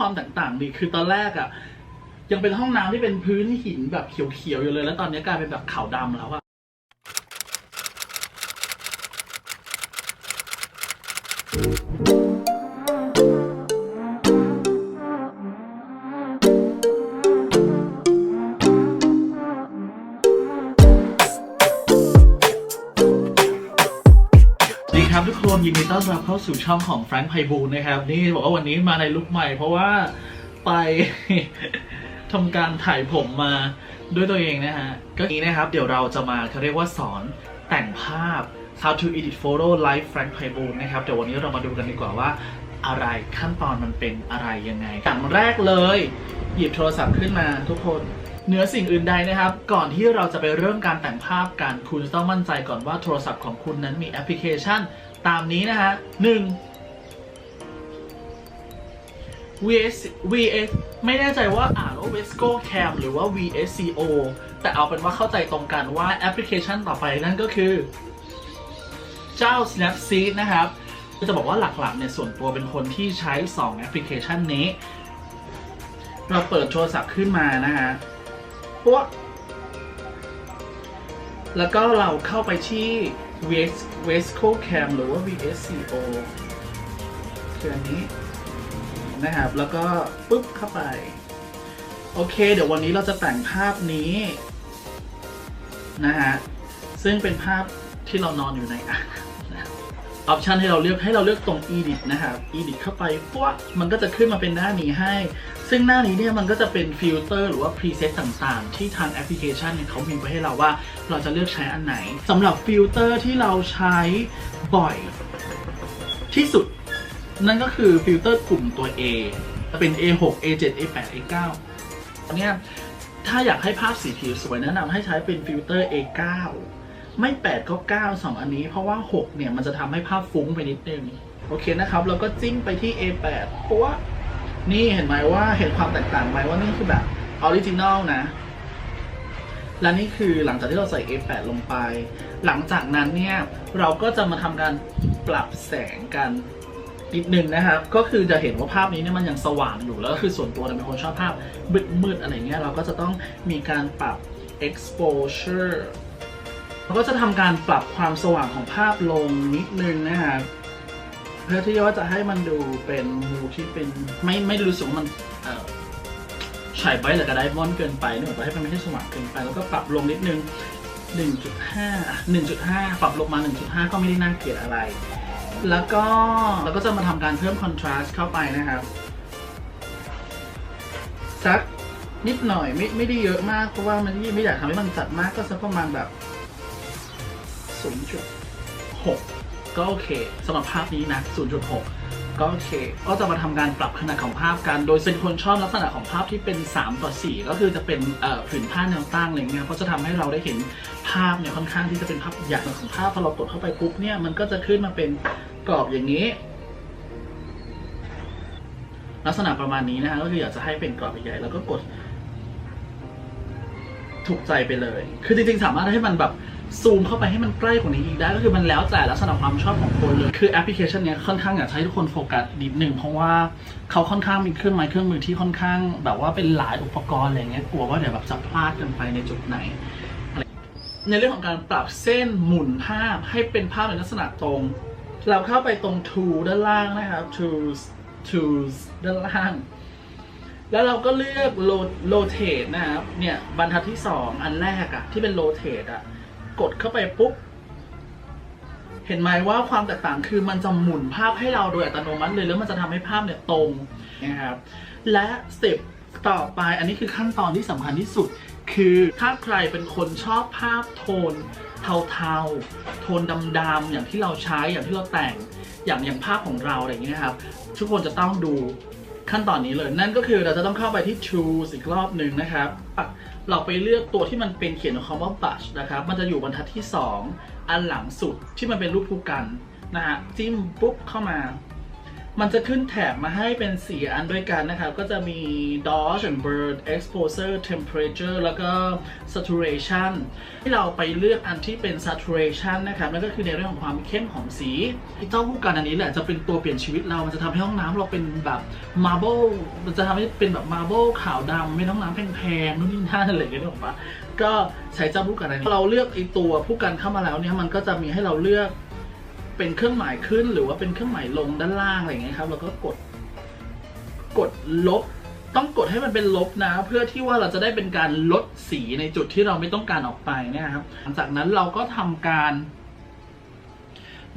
ความแตกต่างดีคือตอนแรกอะยังเป็นห้องน้ำที่เป็นพื้นหินแบบเขียวๆอยู่เลย แล้วตอนนี้กลายเป็นแบบขาวดำแล้วอะ ดีครับทุกคนยินดีต้อนรับเข้าสู่ช่องของแฟรงค์ไพบูลนะครับ นี่บอกว่าวันนี้มาในลุคใหม่ เพราะว่าไปทำการถ่ายผมมาด้วยตัวเองนะฮะ ก็นี้นะครับ เดี๋ยวเราจะมาเขาเรียกว่าสอนแต่งภาพ how to edit photo like Frank ไพบูลย์นะครับเดี๋ยววันนี้เรามาดูกันดีกว่าว่าอะไรขั้นตอนมันเป็นอะไรยังไงอย่างแรกเลย หยิบโทรศัพท์ขึ้นมาทุกคนเหนือสิ่งอื่นใดนะครับ ก่อนที่เราจะไปเริ่มการแต่งภาพกันคุณจะต้องมั่นใจก่อนว่าโทรศัพท์ของคุณนั้นมีแอปพลิเคชัน ตามนี้นะฮะหนึ่ง VS VS ไม่แน่ใจว่าอ่านว่า Vesco Cam หรือว่า VSCO แต่เอาเป็นว่าเข้าใจตรงกันว่าแอปพลิเคชันต่อไปนั่นก็คือ เจ้า Snapseed นะครับจะบอกว่าหลักๆเนี่ยส่วนตัวเป็นคนที่ใช้ 2 แอปพลิเคชันนี้ เราเปิดโทรศัพท์ขึ้นมานะฮะปุ๊บแล้วก็เราเข้าไปที่ VS Vesco Cam หรือว่า VSCO คืออันนี้นะครับ แล้วก็ปุ๊บเข้าไป โอเค เดี๋ยววันนี้เราจะแต่งภาพนี้นะฮะ ซึ่งเป็นภาพที่เรานอนอยู่ในอ่างนะ ออปชันให้เราเลือกให้เราเลือกตรง edit นะครับ edit เข้าไปปุ๊บมันก็จะขึ้นมาเป็นหน้านี้ให้ ซึ่งหน้านี้เนี่ยมันก็จะเป็นฟิลเตอร์หรือว่า preset ต่างๆ ที่ทางแอปพลิเคชันเนี่ยเขามีไว้ให้เราว่าเราจะเลือกใช้อันไหนสำหรับฟิลเตอร์ที่เราใช้บ่อยที่สุด นั่นก็คือฟิลเตอร์กลุ่มตัว A จะเป็น A6 A7 A8 A9 อันเนี้ยถ้าอยากให้ภาพสีผิวสวยแนะนำให้ใช้เป็นฟิลเตอร์ A9 ไม่8ก็9 2อันนี้ เพราะว่า6เนี่ยมันจะทำให้ภาพฟุ้งไปนิดนึง โอเคนะครับเราก็จิ้มไปที่ A8 เพราะว่านี่เห็นไหมว่าเห็นความแตกต่างไหมว่านี่คือแบบออริจินอลนะ และนี่คือหลังจากที่เราใส่ A8 ลงไป หลังจากนั้นเนี่ย เราก็จะมาทำการปรับแสงกันนิดนึงนะครับ ก็คือจะเห็นว่าภาพนี้เนี่ยมันยังสว่างอยู่แล้วก็คือส่วนตัวเนี่ยเป็นคนชอบภาพมืดๆอะไรเงี้ยเราก็จะต้องมีการปรับ exposure เราก็จะทำการปรับความสว่างของภาพลงนิดนึงนะครับเพื่อที่ว่าจะให้มันดูเป็นมูที่เป็นไม่ไม่รู้สึกว่ามันฉายไปหรือกระไดมอนเกินไปเนื่องจาให้มันไม่ใช่สว่างเกินไป แล้วก็ปรับลงนิดนึง 1.5 1.5 ปรับลงมา 1.5 ก็ไม่ได้น่าเกลียดอะไร แล้วก็เราก็จะมาทำการเพิ่มคอนทราสต์เข้าไปนะครับสักนิดหน่อยไม่ไม่ได้เยอะมากเพราะว่ามันไม่ไม่อยากทำให้มันจัดมากก็สักประมาณแบบ 0.6 ก็โอเคสำหรับภาพนี้นะ 0.6 ก็โอเค ก็จะมาทำการปรับขนาดของภาพกัน โดยเป็นคนชอบลักษณะของภาพที่เป็น 3 ต่อ 4 ก็คือจะเป็นผืนผ้าแนวตั้งอะไรเงี้ยเพราะจะทำให้เราได้เห็นภาพเนี่ยค่อนข้างที่จะเป็นภาพใหญ่ของภาพพอเรากดเข้าไปปุ๊บเนี่ยมันก็จะขึ้นมาเป็นกรอบอย่างนี้ลักษณะประมาณนี้นะฮะก็คืออยากจะให้เป็นกรอบใหญ่ๆแล้วก็กด ถูกใจไปเลย คือจริงๆ สามารถให้มันแบบ ซูมเข้าไปให้มันใกล้กว่านี้อีกได้ก็คือมันแล้วแต่ลักษณะความชอบของคนเลย คือแอปพลิเคชันเนี้ยค่อนข้างอยากให้ทุกคนโฟกัสนิดนึงเพราะว่าเขาค่อนข้างมีเครื่องไม้เครื่องมือที่ค่อนข้าง แบบว่าเป็นหลายอุปกรณ์อะไรเงี้ยกลัวว่าเดี๋ยวแบบจะพลาดกันไปในจุดไหน ในเรื่องของการปรับเส้นหมุนภาพให้เป็นภาพในลักษณะตรง เราเข้าไปตรง tool ด้านล่างนะครับ tools tools ด้านล่างแล้วเราก็เลือก ro- rotate นะครับ เนี่ยบรรทัดที่ 2 อันแรกอะที่เป็น rotate อะ กดเข้าไปปุ๊บ เห็นไหมว่าความแตกต่างคือมันจะหมุนภาพให้เราโดยอัตโนมัติเลยแล้วมันจะทำให้ภาพเนี่ยตรงนะครับ และสเต็ปต่อไปอันนี้คือขั้นตอนที่สำคัญที่สุด คือถ้าใครเป็นคนชอบภาพโทนเทาๆ โทนดำๆอย่างที่เราใช้อย่างที่เราแต่งอย่างอย่างภาพของเราอะไรอย่างเงี้ยครับ ทุกคนจะต้องดูขั้นตอนนี้เลย นั่นก็คือเราจะต้องเข้าไปที่ Choose อีกรอบหนึ่งนะครับ เราไปเลือกตัวที่มันเป็นเขียนคำว่า Brush นะครับ มันจะอยู่บรรทัดที่ 2 อันหลังสุดที่มันเป็นรูปภูกันนะฮะจิ้มปุ๊บเข้ามา มันจะขึ้นแถบมาให้เป็น 4 อันด้วยกันนะครับ ก็จะมี dodge and burn exposure temperature แล้วก็ saturation ที่เราไปเลือกอันที่เป็น saturation นะครับนั่นก็คือในเรื่องของความเข้มของสีเจ้าผู้กันอันนี้แหละจะเป็นตัวเปลี่ยนชีวิตเรา มันจะทำให้ห้องน้ำเราเป็นแบบ marble มันจะทำให้เป็นแบบ marble ขาวดำไม่ต้องน้ำแพงๆนู่นนี่นั่นอะไรอย่างเงี้ยหรอกปะก็ใช้เจ้าผู้กันอันนี้เราเลือกไอตัวผู้กันเข้ามาแล้วเนี่ยมันก็จะมีให้เราเลือก เป็นเครื่องหมายขึ้นหรือว่าเป็นเครื่องหมายลงด้านล่างอะไรอย่างเงี้ยครับเราก็กดกดลบ ต้องกดให้มันเป็นลบนะ เพื่อที่ว่าเราจะได้เป็นการลดสีในจุดที่เราไม่ต้องการออกไปเนะครับ หลังจากนั้นเราก็ทำการ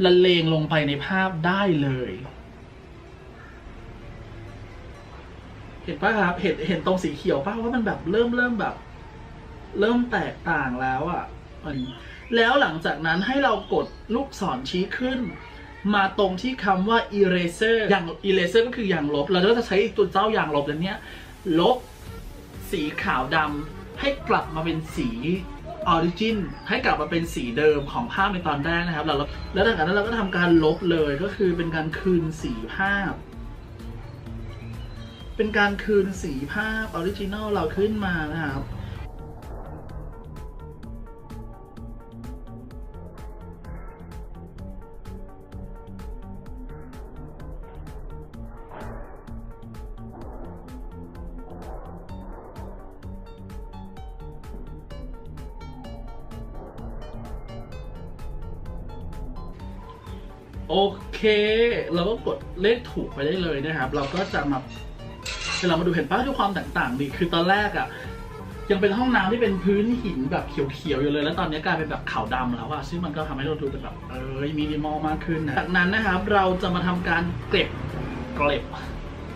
ละเลงลงไปในภาพได้เลย เห็นปะครับเห็นเห็นตรงสีเขียวปะว่ามันแบบเริ่มเริ่มแบบ เริ่มแตกต่างแล้วอะ่ะมัน แล้วหลังจากนั้นให้เรากดลูกศรชี้ขึ้น มาตรงที่คำว่า eraser อย่าง eraser ก็คืออย่างลบ เราก็จะใช้ตัวเจ้าอย่างลบแล้วเนี้ยลบสีขาวดำให้กลับมาเป็นสีออริจินให้กลับมาเป็นสีเดิมของภาพในตอนแรกนะครับ แล้วเราแล้วหลังจากนั้นเราก็ทำการลบเลยก็คือเป็นการคืนสีภาพ เป็นการคืนสีภาพออริจินอลเราขึ้นมานะครับ โอเค เราก็กดเลขถูกไปได้เลยนะครับ เราก็จะมาเวลามาดูเห็นป้าดูความแตกต่างดีคือตอนแรกอะ่ะยังเป็นห้องน้ำที่เป็นพื้นหินแบบเขียวๆอยู่เลย แล้วตอนนี้กลายเป็นแบบขาวดำแล้วอะซึ่งมันก็ทำให้เราดูเป็นแบบเออมินิมอลมากขึ้นนะจากนั้นนะครับ เราจะมาทำการเก็บเก็บ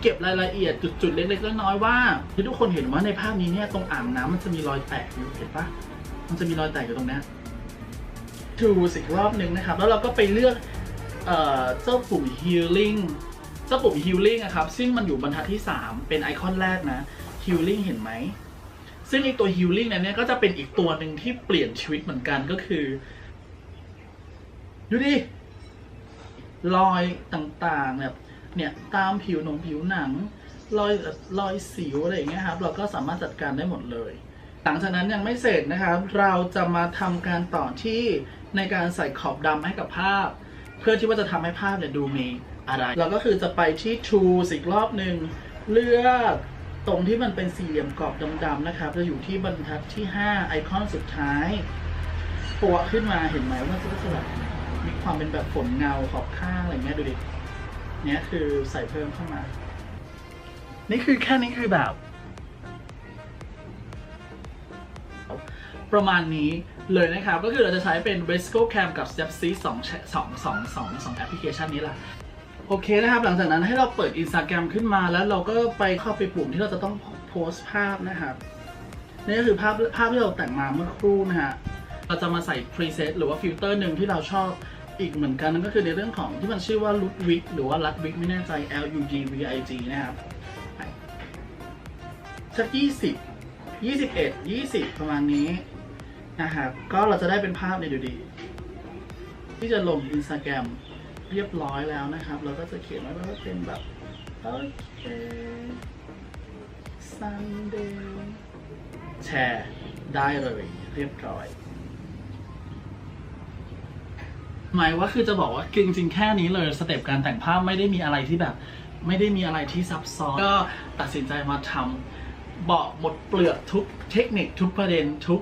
เก็บรายละเอียดจุดๆเล็กๆน้อยๆว่าที่ทุกคนเห็นว่าในภาพนี้เนี่ยตรงอ่างน้ำมันจะมีรอยแตกอยู่เห็นปะมันจะมีรอยแตกอยู่ตรงนี้ยทูสิกรอบหนึ่งนะครับ แล้วเราก็ไปเลือก เจ้าปุ่ม healing เจ้าปุ่ม healing อะครับ ซึ่งมันอยู่บรรทัดที่ 3 เป็นไอคอนแรกนะ healing เห็นไหม ซึ่งไอตัว healing นั้นเนี่ยก็จะเป็นอีกตัวหนึ่งที่เปลี่ยนชีวิตเหมือนกันก็คือ ดูดิ รอยต่างๆ แบบ เนี่ยตามผิวหนงผิวหนัง รอยรอยสิวอะไรอย่างเงี้ยครับ เราก็สามารถจัดการได้หมดเลยหลังจากนั้นยังไม่เสร็จนะครับ เราจะมาทำการต่อที่ในการใส่ขอบดำให้กับภาพ เพื่อที่ว่าจะทำให้ภาพเนี่ยดูมีอะไร เราก็คือจะไปที่ Tools อีกรอบหนึ่งเลือกตรงที่มันเป็นสี่เหลี่ยมกรอบดำๆนะครับจะอยู่ที่บรรทัดที่ 5 ไอคอนสุดท้ายปัวขึ้นมาเห็นไหมว่ามันก็จะแบบมีความเป็นแบบฝนเงาขอบข้างอะไรเงี้ยดูดิเนี่ยคือใส่เพิ่มเข้ามา นี่คือแค่นี้คือแบบ ประมาณนี้ เลยนะครับ ก็คือเราจะใช้เป็น Vesco Cam กับ Snapseed สองสองสองสองสองแอปพลิเคชันนี้แหละโอเคนะครับ หลังจากนั้นให้เราเปิด Instagram ขึ้นมาแล้วเราก็ไปเข้าไปปุ่มที่เราจะต้องโพสต์ภาพนะครับนี่ก็คือภาพภาพที่เราแต่งมาเมื่อครู่นะฮะเราจะมาใส่ preset หรือว่าฟิลเตอร์หนึ่งที่เราชอบอีกเหมือนกันนั่นก็คือในเรื่องของที่มันชื่อว่า Ludwig หรือว่า Ludwig ไม่แน่ใจ L U D V I G นะครับสักยี่สิบยี่สิบเอ็ดยี่สิบประมาณนี้ นะครับก็เราจะได้เป็นภาพเนี่ยดูดี ที่จะลง Instagram เรียบร้อยแล้วนะครับ เราก็จะเขียนไว้ว่าเป็นแบบโอเค Sunday แชร์ได้เลยเรียบร้อย หมายว่าคือจะบอกว่าจริงๆแค่นี้เลยสเต็ปการแต่งภาพไม่ได้มีอะไรที่แบบ ไม่ได้มีอะไรที่ซับซ้อนก็ตัดสินใจมาทำบอกหมดเปลือกทุกเทคนิคทุกประเด็นทุก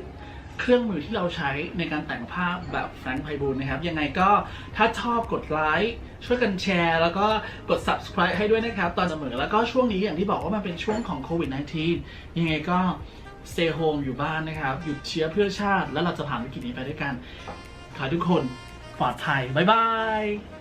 เครื่องมือที่เราใช้ในการแต่งภาพแบบแฟรงค์ไพบูลนะครับ ยังไงก็ถ้าชอบกดไลค์ช่วยกันแชร์ แล้วก็กด subscribe ให้ด้วยนะครับ ตอนเสมอแล้วก็ช่วงนี้อย่างที่บอกว่ามันเป็นช่วงของโควิด -19 ยังไงก็ stay home อยู่บ้านนะครับ หยุดเชื้อเพื่อชาติ แล้วเราจะผ่านวิกฤตนี้ไปด้วยกัน ขอทุกคนปลอดภัย บ๊ายบาย